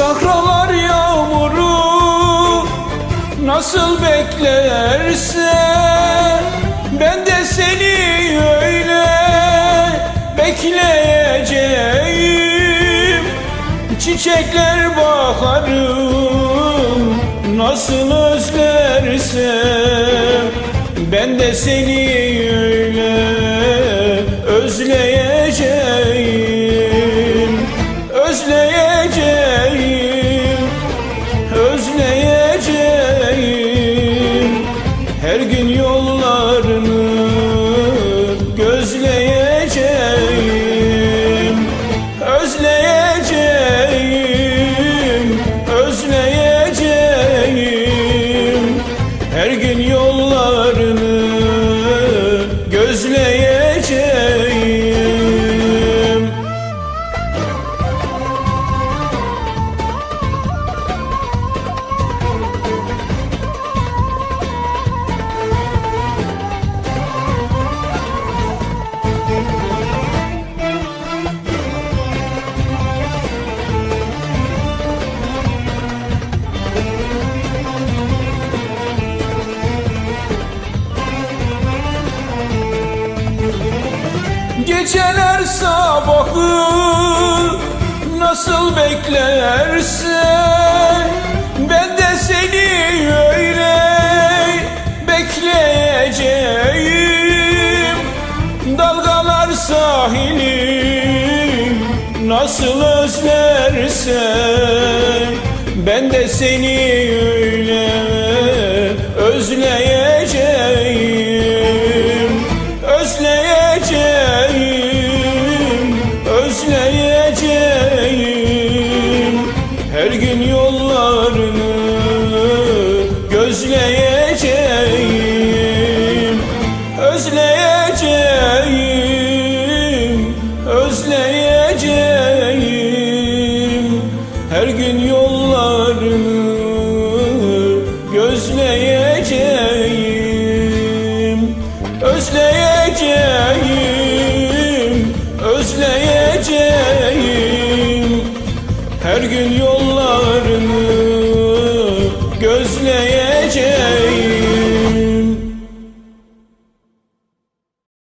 Sahralar yağmuru nasıl beklerse Ben de seni öyle bekleyeceğim. Çiçekler baharım nasıl özlerse Ben de seni öyle özleyeceğim. Yollarını gözleyeceğim Geceler sabahı nasıl beklerse Ben de seni öyle bekleyeceğim. Dalgalar sahili nasıl özlerse Ben de seni öyle özleyeceğim gözleyeceğim Özleyeceğim, özleyeceğim. Her gün yollarını gözleyeceğim Özleyeceğim, özleyeceğim. Her gün yollarını gözleyeceğim